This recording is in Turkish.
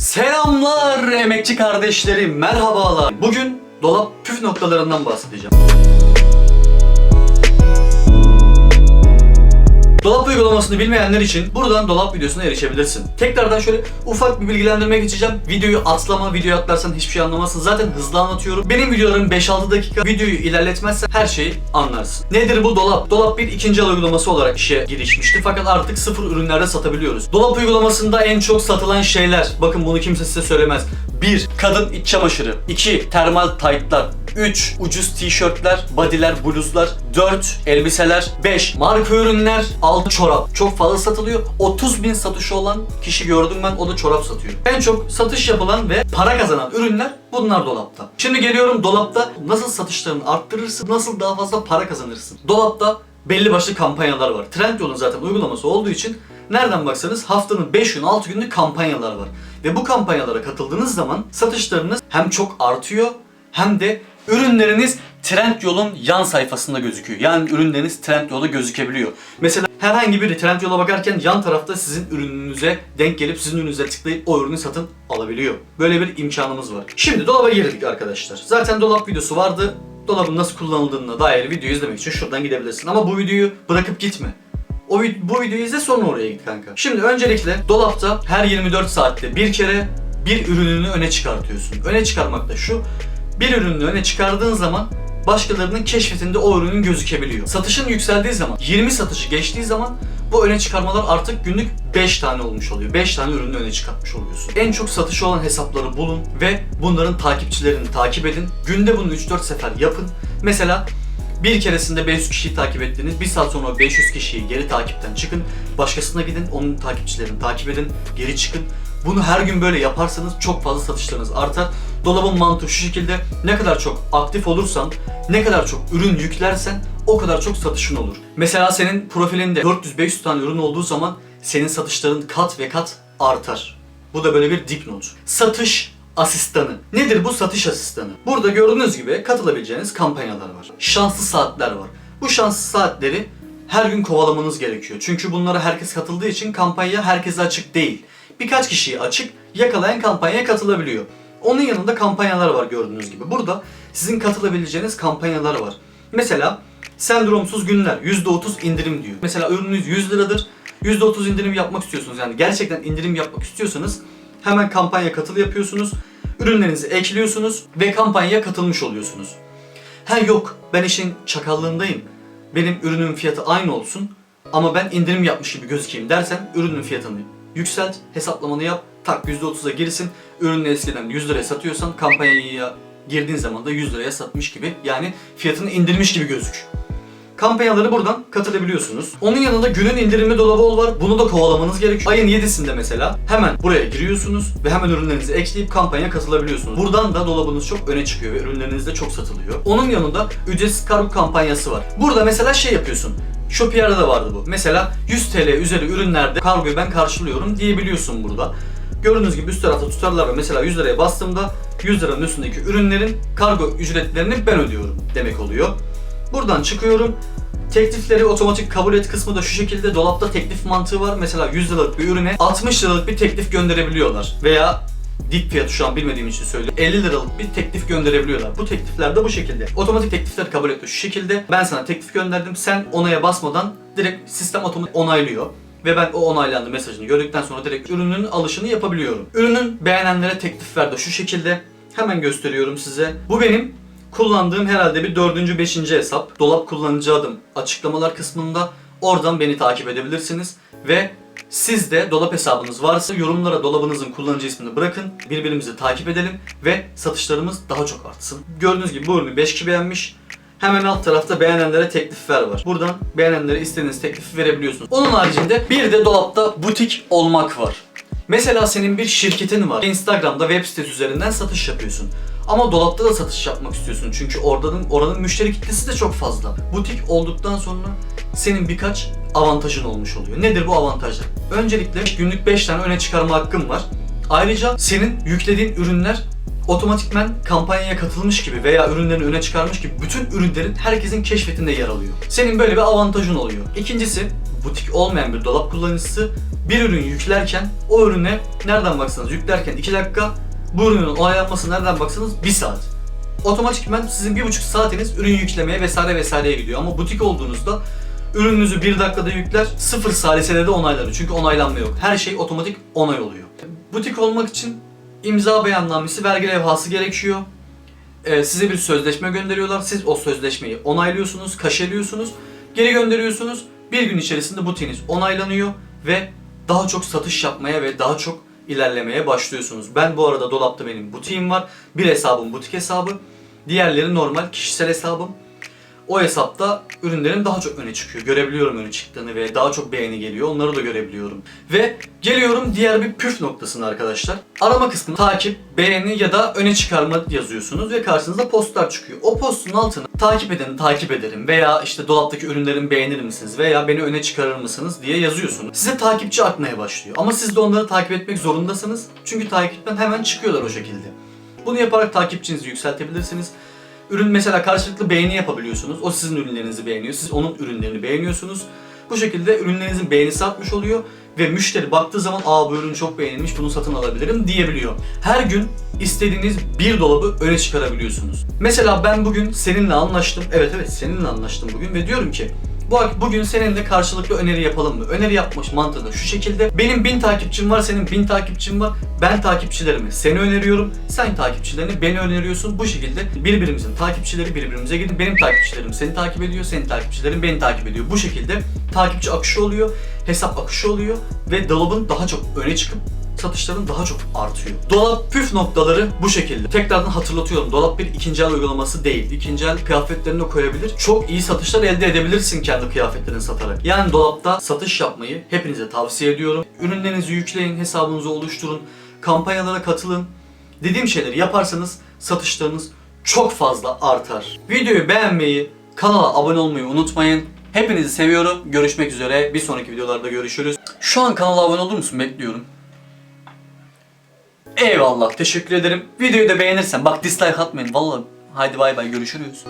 Selamlar emekçi kardeşlerim, merhabalar. Bugün dolap püf noktalarından bahsedeceğim. Dolap uygulamasını bilmeyenler için buradan dolap videosuna erişebilirsin. Tekrardan şöyle ufak bir bilgilendirme geçeceğim. Videoyu atlama, videoyu atlarsan hiçbir şey anlamazsın. Zaten hızlı anlatıyorum. Benim videolarım 5-6 dakika. Videoyu ilerletmezsen her şeyi anlarsın. Nedir bu dolap? Dolap bir ikinci el uygulaması olarak işe girişmişti. Fakat artık sıfır ürünlerde satabiliyoruz. Dolap uygulamasında en çok satılan şeyler. Bakın bunu kimse size söylemez. 1. Kadın iç çamaşırı. 2. Termal taytlar. 3. Ucuz tişörtler, bodyler, bluzlar. 4. Elbiseler. 5. Marka ürünler. 6. Çorap. Çok fazla satılıyor. 30 bin satışı olan kişi gördüm ben. O da çorap satıyor. En çok satış yapılan ve para kazanan ürünler bunlar dolapta. Şimdi geliyorum dolapta nasıl satışlarını arttırırsın, nasıl daha fazla para kazanırsın. Dolapta belli başlı kampanyalar var. Trendyol'un zaten uygulaması olduğu için nereden baksanız haftanın 5 gün 6 günlük kampanyalar var. Ve bu kampanyalara katıldığınız zaman satışlarınız hem çok artıyor hem de ürünleriniz Trendyol'un yan sayfasında gözüküyor. Yani ürünleriniz Trendyol'da gözükebiliyor. Mesela herhangi biri Trendyol'a bakarken yan tarafta sizin ürününüze denk gelip sizin ürününüze tıklayıp o ürünü satın alabiliyor. Böyle bir imkanımız var. Şimdi dolaba girdik arkadaşlar. Zaten dolap videosu vardı. Dolabın nasıl kullanıldığına dair video izlemek için şuradan gidebilirsin. Ama bu videoyu bırakıp gitme. O bu videoyu izle sonra oraya git kanka. Şimdi öncelikle dolapta her 24 saatte bir kere bir ürününü öne çıkartıyorsun. Öne çıkarmak da şu. Bir ürününü öne çıkardığın zaman başkalarının keşfetinde o ürünün gözükebiliyor. Satışın yükseldiği zaman, 20 satışı geçtiği zaman bu öne çıkarmalar artık günlük 5 tane olmuş oluyor. 5 tane ürünü öne çıkartmış oluyorsun. En çok satışı olan hesapları bulun ve bunların takipçilerini takip edin. Günde bunu 3-4 sefer yapın. Mesela bir keresinde 500 kişiyi takip ettiniz. Bir saat sonra o 500 kişiyi geri takipten çıkın. Başkasına gidin, onun takipçilerini takip edin, geri çıkın. Bunu her gün böyle yaparsanız çok fazla satışlarınız artar. Dolabın mantığı şu şekilde ne kadar çok aktif olursan, ne kadar çok ürün yüklersen o kadar çok satışın olur. Mesela senin profilinde 400-500 tane ürün olduğu zaman senin satışların kat ve kat artar. Bu da böyle bir dipnot. Satış asistanı. Nedir bu satış asistanı? Burada gördüğünüz gibi katılabileceğiniz kampanyalar var. Şanslı saatler var. Bu şanslı saatleri her gün kovalamanız gerekiyor. Çünkü bunlara herkes katıldığı için kampanya herkese açık değil. Birkaç kişiyi açık, yakalayan kampanyaya katılabiliyor. Onun yanında kampanyalar var gördüğünüz gibi. Burada sizin katılabileceğiniz kampanyalar var. Mesela sendromsuz günler %30 indirim diyor. Mesela ürününüz 100 liradır. %30 indirim yapmak istiyorsunuz. Yani gerçekten indirim yapmak istiyorsanız hemen kampanya katıl yapıyorsunuz. Ürünlerinizi ekliyorsunuz ve kampanyaya katılmış oluyorsunuz. Ha yok ben işin çakallığındayım. Benim ürünün fiyatı aynı olsun ama ben indirim yapmış gibi gözükeyim dersen ürünün fiyatını yükselt, hesaplamanı yap, tak %30'a girsin. Ürünü eskiden 100 liraya satıyorsan kampanyaya girdiğin zaman da 100 liraya satmış gibi yani fiyatını indirmiş gibi gözük. Kampanyaları buradan katılabiliyorsunuz. Onun yanında günün indirimi dolabı ol var. Bunu da kovalamanız gerekiyor. Ayın 7'sinde mesela hemen buraya giriyorsunuz ve hemen ürünlerinizi ekleyip kampanyaya katılabiliyorsunuz. Buradan da dolabınız çok öne çıkıyor ve ürünleriniz de çok satılıyor. Onun yanında ücretsiz kargo kampanyası var. Burada mesela şey yapıyorsun. Shopier'da da vardı bu. Mesela 100 TL üzeri ürünlerde kargoyu ben karşılıyorum diyebiliyorsun burada. Gördüğünüz gibi üst tarafta tutarlar ve mesela 100 liraya bastığımda 100 liranın üstündeki ürünlerin kargo ücretlerini ben ödüyorum demek oluyor. Buradan çıkıyorum. Teklifleri otomatik kabul et kısmı da şu şekilde dolapta teklif mantığı var. Mesela 100 liralık bir ürüne 60 liralık bir teklif gönderebiliyorlar. Veya dip fiyatı şu an bilmediğim için söylüyorum. 50 liralık bir teklif gönderebiliyorlar. Bu teklifler de bu şekilde. Otomatik teklifler kabul ediyor şu şekilde. Ben sana teklif gönderdim. Sen onaya basmadan direkt sistem otomatik onaylıyor. Ve ben o onaylandı mesajını gördükten sonra direkt ürünün alışını yapabiliyorum. Ürünün beğenenlere teklifler de şu şekilde. Hemen gösteriyorum size. Bu benim kullandığım herhalde bir dördüncü, beşinci hesap. Dolap kullanıcı adım açıklamalar kısmında. Oradan beni takip edebilirsiniz. Ve siz de dolap hesabınız varsa yorumlara dolabınızın kullanıcı ismini bırakın. Birbirimizi takip edelim ve satışlarımız daha çok artsın. Gördüğünüz gibi bu ürünü 5 kişi beğenmiş. Hemen alt tarafta beğenenlere teklifler var. Buradan beğenenlere istediğiniz teklifi verebiliyorsunuz. Onun haricinde bir de dolapta butik olmak var. Mesela senin bir şirketin var. Instagram'da web sitesi üzerinden satış yapıyorsun. Ama dolapta da satış yapmak istiyorsun. Çünkü oradanın oranın müşteri kitlesi de çok fazla. Butik olduktan sonra senin birkaç avantajın olmuş oluyor. Nedir bu avantajlar? Öncelikle günlük 5 tane öne çıkarma hakkın var. Ayrıca senin yüklediğin ürünler otomatikmen kampanyaya katılmış gibi veya ürünlerini öne çıkarmış gibi bütün ürünlerin herkesin keşfetinde yer alıyor. Senin böyle bir avantajın oluyor. İkincisi butik olmayan bir dolap kullanıcısı bir ürün yüklerken o ürüne nereden baksanız yüklerken 2 dakika bu ürünün onaylanması nereden baksanız 1 saat. Otomatikman sizin bir buçuk saatiniz ürün yüklemeye vesaire vesaireye gidiyor. Ama butik olduğunuzda ürününüzü bir dakikada yükler, sıfır salisede de. Çünkü onaylanma yok. Her şey otomatik onay oluyor. Butik olmak için imza beyannamesi, vergi levhası gerekiyor. Ee, size bir sözleşme gönderiyorlar. Siz o sözleşmeyi onaylıyorsunuz, kaşeliyorsunuz, geri gönderiyorsunuz. Bir gün içerisinde butiğiniz onaylanıyor ve daha çok satış yapmaya ve daha çok ilerlemeye başlıyorsunuz. Ben bu arada dolapta benim butiğim var. Bir hesabım butik hesabı. Diğerleri normal kişisel hesabım. O hesapta ürünlerim daha çok öne çıkıyor. Görebiliyorum öne çıktığını ve daha çok beğeni geliyor. Onları da görebiliyorum. Ve geliyorum diğer bir püf noktasına arkadaşlar. Arama kısmına takip, beğeni ya da öne çıkarma yazıyorsunuz ve karşınıza postlar çıkıyor. O postun altına takip edeni takip ederim veya işte dolaptaki ürünlerimi beğenir misiniz veya beni öne çıkarır mısınız diye yazıyorsunuz. Size takipçi artmaya başlıyor. Ama siz de onları takip etmek zorundasınız. Çünkü takipten hemen çıkıyorlar o şekilde. Bunu yaparak takipçinizi yükseltebilirsiniz. Ürün mesela karşılıklı beğeni yapabiliyorsunuz. O sizin ürünlerinizi beğeniyor. Siz onun ürünlerini beğeniyorsunuz. Bu şekilde ürünlerinizin beğenisi artmış oluyor ve müşteri baktığı zaman aa bu ürün çok beğenilmiş bunu satın alabilirim diyebiliyor. Her gün istediğiniz bir dolabı öne çıkarabiliyorsunuz. Mesela ben bugün seninle anlaştım. Evet evet seninle anlaştım bugün ve diyorum ki bu bugün seninle karşılıklı öneri yapalım mı? Öneri yapmış mantığı da şu şekilde. Benim 1000 takipçim var, senin 1000 takipçin var. Ben takipçilerimi seni öneriyorum. Sen takipçilerini beni öneriyorsun. Bu şekilde birbirimizin takipçileri birbirimize gidin. Benim takipçilerim seni takip ediyor, senin takipçilerin beni takip ediyor. Bu şekilde takipçi akışı oluyor, hesap akışı oluyor ve dolabın daha çok öne çıkıp satışların daha çok artıyor. Dolap püf noktaları bu şekilde. Tekrardan hatırlatıyorum. Dolap bir ikinci el uygulaması değil. İkinci el kıyafetlerini koyabilir. Çok iyi satışlar elde edebilirsin kendi kıyafetlerini satarak. Yani dolapta satış yapmayı hepinize tavsiye ediyorum. Ürünlerinizi yükleyin, hesabınızı oluşturun, kampanyalara katılın. Dediğim şeyleri yaparsanız satışlarınız çok fazla artar. Videoyu beğenmeyi, kanala abone olmayı unutmayın. Hepinizi seviyorum. Görüşmek üzere. Bir sonraki videolarda görüşürüz. Şu an kanala abone olur musun? Bekliyorum. Eyvallah teşekkür ederim. Videoyu da beğenirsen bak dislike atmayın vallahi. Haydi bay bay görüşürüz.